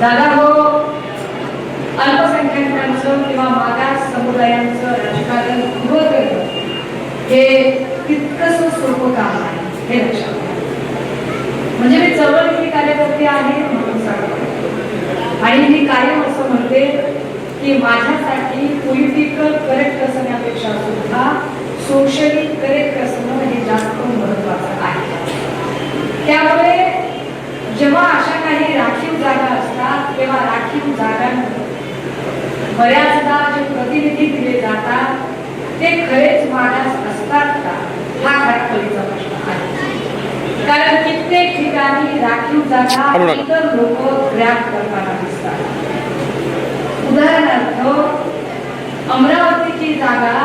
दादा हो. अल्पसंख्याकांचं किंवा मागास समुदायांचं राजकारण उभं करणं हे तितकंच सोपं काम आहे हे लक्षात म्हणजे मी चळवळीची कार्यकर्ते आहे म्हणून सांगतो. आणि मी कायम असं म्हणते की माझ्यासाठी पॉलिटिकल करेक्ट असण्यापेक्षा सुद्धा सोशली करेक्ट असणं हे जास्त महत्वाचं आहे. त्यामुळे जेव्हा अशा काही राखीव जागा असतात तेव्हा राखीव जागांवर बऱ्याचदा जे प्रतिनिधी दिले जातात ते खरेच मागास असतात का? हा खटकलीचा प्रश्न आहे. कारण कित्येक ठिकाणी राखीव जागा. इतर लोक ग्रॅप करताना दिसतात. उदाहरणार्थ अमरावतीची जागा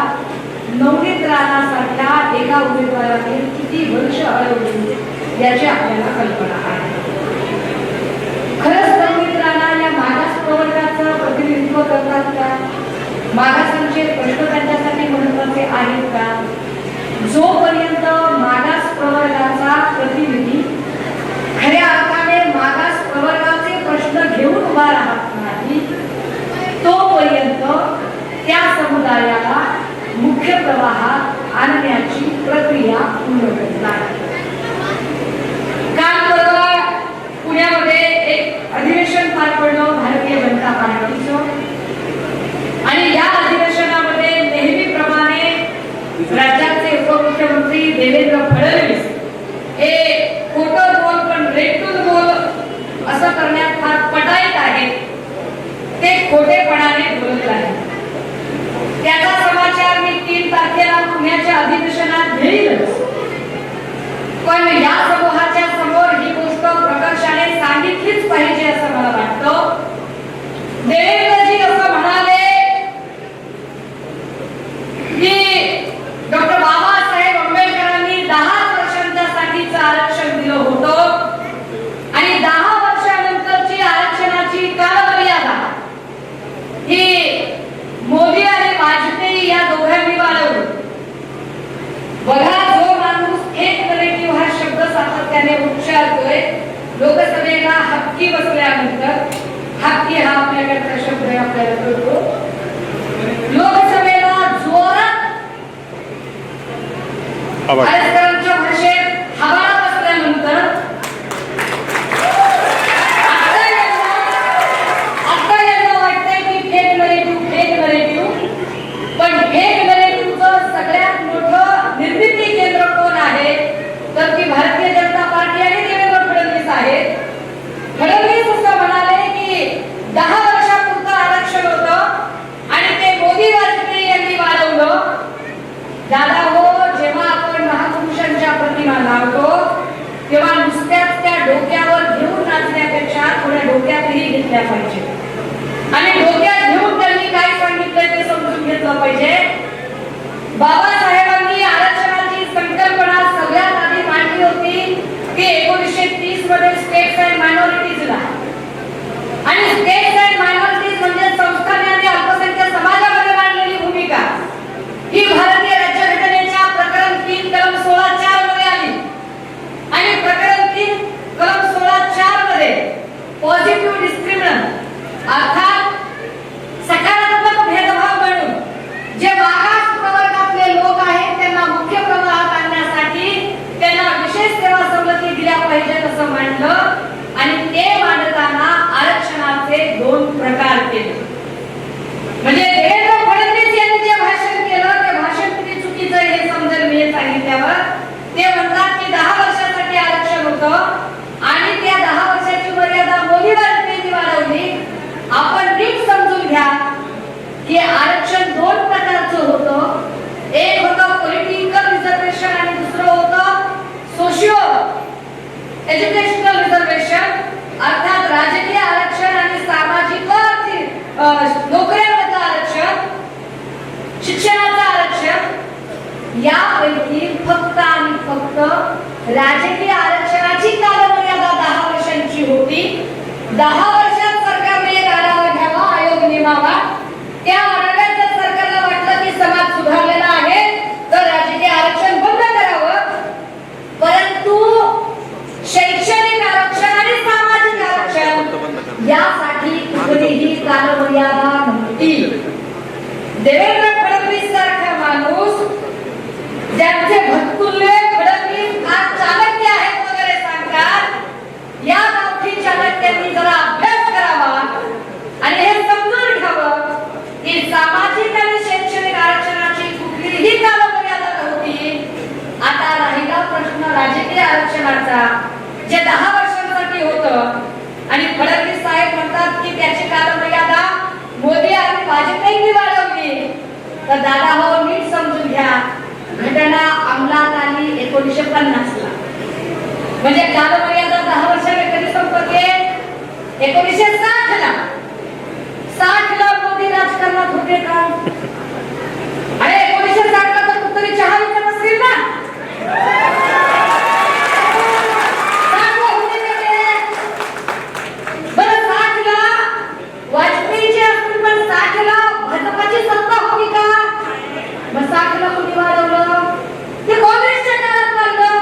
नवनीत राणासारख्या एका उमेदवाराने किती वर्ष अडवली याची आपल्याला कल्पना आहे खरंच नवनीत राणा या मागास प्रवर्गाचं प्रतिनिधित्व करतात का मागासांचे प्रश्न त्यांच्यासाठी महत्त्वाचे आहेत का जोपर्यंत मागास प्रवर्गाचा प्रतिनिधी खऱ्या अर्थाने मागास प्रवर्गाचे प्रश्न घेऊन उभा राहत नाही तोपर्यंत त्या समुदायाला मुख्य प्रवाहात आणण्याची प्रक्रिया पूर्ण करत आहे. काल परवा पुण्यामध्ये एक अधिवेशन पार पडलं भारतीय जनता पार्टीचं. आणि या अधिवेशनामध्ये नेहमीप्रमाणे राज्याचे उपमुख्यमंत्री देवेंद्र फडणवीस हे खोटं बोल पण रेटून बोल असं करण्यात फार पटायत आहे ते खोटेपणाने बोलत आहे त्याचा समाचार मी तीन तारखेला पुण्याच्या अधिवेशनात घेईलच. पण या समूहात समोर ही गोष्ट प्रकर्षाने सांगितलीच पाहिजे असं मला वाटतं देवेंद्रजी असं म्हणाले की डॉक्टर बाबासाहेब आंबेडकरांनी दहा वर्षांच्यासाठीचं आरक्षण दिलं होतं आणि दहा वर्षानंतरची आरक्षणाची कालमर्यादा ही मोदी आणि वाजपेयी या दोघांनी वाढवली बघा जो माणूस थेट कलेक्टिव्ह हा शब्द सातत्याने उच्चारतोय लोकसभेला हक्की बसल्यानंतर हक्की हा आपल्याकडचा शब्द आहे, आपल्याला कळतो. लोकसभेला जोरात भाषेत हवा बसल्यानंतर आता यांना आता यांना वाटतंय की फेक नरेटिव्ह फेक नरेटिव्ह पण फेक नरेटिव्हचं सगळ्यात मोठं निर्मिती केंद्र कोण आहे तर ती भारतीय जनता पार्टी आणि देवेंद्र फडणवीस आहेत फडणवीस असं म्हणाले की दहा वर्षापुरतं आरक्षण होतं आणि ते मोदी वाजपेयी यांनी वाढवलं दादा हो जेव्हा आपण महापुरुषांच्या प्रतिमा लावतो तेव्हा नुसत्याच त्या डोक्यावर घेऊन नाचण्यापेक्षा थोड्या डोक्यातही घेतल्या पाहिजे आणि डोक्यात घेऊन त्यांनी काय सांगितलंय ते समजून घेतलं पाहिजे बाबासाहेबांनी आरक्षणाची संकल्पना सगळ्यात आधी मांडली होती ती एकोणीसशे तीसमध्ये स्टेट्स अँड असं मांडलं आणि ते मांडताना आरक्षणाचे दोन प्रकार केले. म्हणजे देवेंद्र फडणवीस यांनी जे भाषण केलं ते भाषण किती चुकीचं हे समजेल मी हे सांगितल्यावर. ते म्हणतात की दहा वर्षासाठी आरक्षण होतं आणि त्या दहा वर्षाची मर्यादा मोदी वाजपेयींनी वाढवली. आपण नीट समजून घ्या की यापैकी फक्त आणि फक्त राजकीय आरक्षणाची कालमर्यादा दहा वर्षांची होती. दहा वर्षात सरकारने एक घ्यावा आयोग नेमावा. त्या आढाव्यात सरकारला वाटलं की समाज सुधारलेला आहे तर राजकीय आरक्षण बंद करावं. परंतु शैक्षणिक आरक्षण आणि सामाजिक आरक्षण यासाठी कुठलीही कालमर्यादा नव्हती. देवेंद्र ज्यांचे भक्तुल्य फडणवीस आज चाणक्य आहेत वगैरे सांगतात या गावठी चाणक्यांनी जरा अभ्यास करावा आणि हे समजून घ्यावं की सामाजिक आणि शैक्षणिक आरक्षणाची कुठलीही कालमर्यादा नव्हती. आता राहिला प्रश्न राजकीय आरक्षणाचा जे दहा वर्षांसाठी होतं. आणि फडणवीस साहेब म्हणतात की त्याची कालमर्यादा मोदी आणि वाजपेयींनी वाढवली. तर दादा हो मी समजून घ्या घटना अंमलात आली एकोणीशे पन्नास ला म्हणजे कालमर्यादा दहा वर्षाने कधी संपते एकोणीसशे साठ ला. साठ ला मोदी राजकारणात होते का अरे एकोणीशे साठ ला तर कुठतरी चहा विकत असतील ना साठ ला होते का ते? बरं साठ ला वाजपेयीचे असतील पण साठ ला भाजपाची सत्ता होती का मग साठ ला कोणी वाढवलं ते काँग्रेसच्या काळात वाढलं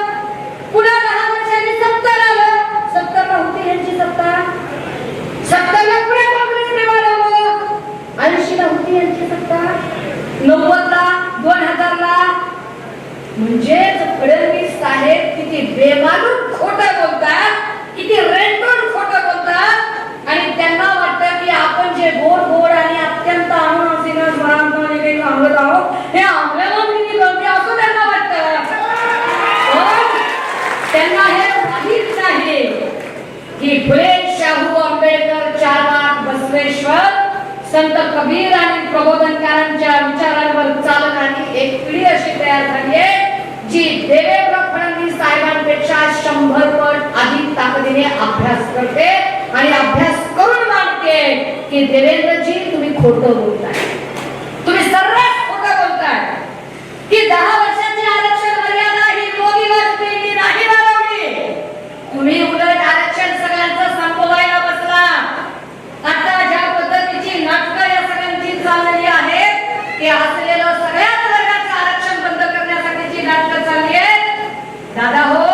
पुन्हा दहा वर्षांनी सत्तर आलं सत्तर ला होती यांची सत्ता सत्तर ला पुन्हा काँग्रेसने वाढवलं ऐंशी ला होती यांची सत्ता नव्वद ला दोन हजार ला म्हणजे फडणवीस साहेब किती बेमालूम खोटं बोलतात किती रेंटून खोटं बोलतात आणि त्यांना वाटतं की आपण जे गोड गोड आणि अत्यंत अनुनासिक स्वरांमध्ये काही सांगत आहोत हे आपल्याला किती कळते असं त्यांना वाटतं पण त्यांना हे माहीत नाही की फुले शाहू आंबेडकर चारनाथ बसवेश्वर संत कबीर आणि प्रबोधनकारांच्या विचारांवर चालणारी एक पिढी अशी तयार झाली आहे जी देवेंद्र फडणवीस साहेबांपेक्षा शंभर पट अधिक ताकदीने अभ्यास करते आणि अभ्यास करून मागते की देवेंद्रजी तुम्ही खोटं बोलताय तुम्ही सर्रास खोटं बोलताय की दहा वर्षाची आरक्षण मर्यादा ही मोदी वाजपेयींनी नाही वाढवली तुम्ही उलट आरक्षण सगळ्यांचं संपवायला बसला आता ज्या पद्धतीची नाटकं या सगळ्यांची चाललेली आहेत ते असलेलं सगळ्याच वर्गाचं आरक्षण बंद करण्यासाठीची नाटकं चालली आहेत दादा हो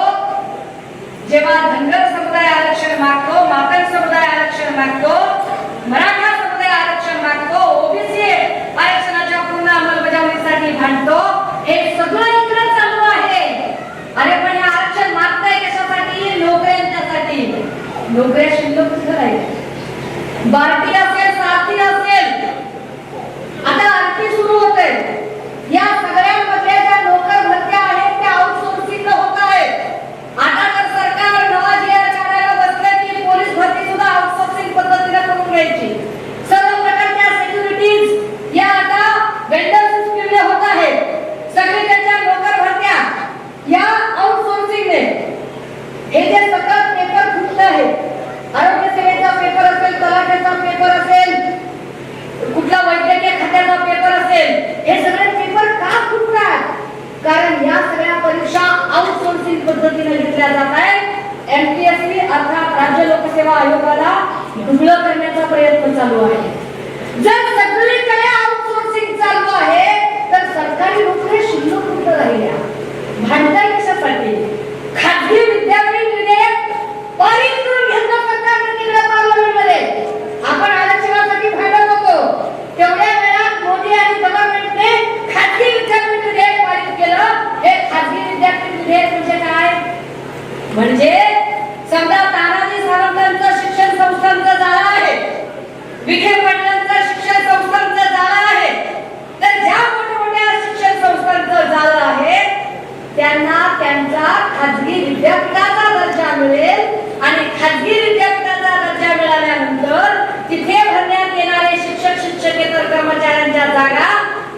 जेव्हा धनगर समुदाय आरक्षण मागतो मातंग समुदाय आरक्षण मागतो मराठा समुदाय आरक्षण मागतो ओबीसी आरक्षणाच्या पूर्ण अंमलबजावणीसाठी भांडतो हे सगळं इकडे चालू आहे अरे पण हे आरक्षण मागताय कशासाठी नोकऱ्यांच्यासाठी नोकऱ्या शिल्लक कुठं चालू आहे. जर सगळीकडे आउटसोर्सिंग चालू आहे तर सरकारी नोकऱ्या शिल्लक कुठं राहिल्या? भांडण कशासाठी खाजगी विद्यापीठ विधेयक पारित करून घेतलं सरकारने तिकडे पार्लमेंटमध्ये. आपण आरक्षणासाठी भांडत होतो. तेवढ्या वेळात मोदी आणि गव्हर्नमेंटने खाजगी विद्यापीठ विधेयक पारित केलं. हे खाजगी विद्यापीठ विधेयक म्हणजे काय? म्हणजे कर्मचाऱ्यांच्या जागा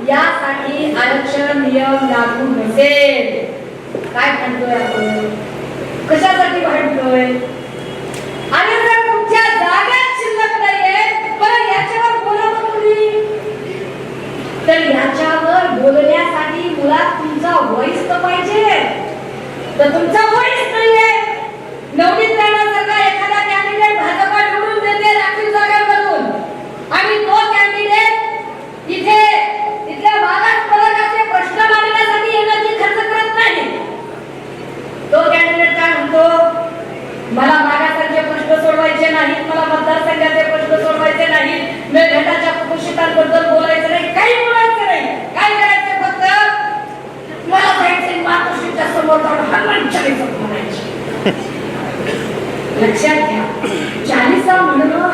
यासाठी आरक्षण नियम लागू नसेल. काय म्हणतोय आपण? कशासाठी म्हणतोय? आणि जर तुमच्या जागाच शिल्लक नाहीये पण याच्यावर बोलत तुम्ही. तर याच्यावर बोलण्यासाठी मुलात तुमचा वॉइस तर पाहिजे. तर तुमचा वॉइस नाहीये. नवनीत राणासारखा एखादा कॅन्डिडेट भाजपा निवडून देते राखीव जागांमधून आणि काय मला मागासांचे प्रश्न सोडवायचे नाहीत मला मतदारसंघाचे प्रश्न सोडवायचे नाहीत. मी गटाच्या कुपोषितांबद्दल बोलायचं नाही काही बोलायचं नाही. काय करायचं फक्त? मला जायचं मातोश्रीच्या समोर जाऊन हनुमान चालीसा म्हणायची. लक्षात घ्या. चालीसा म्हणणं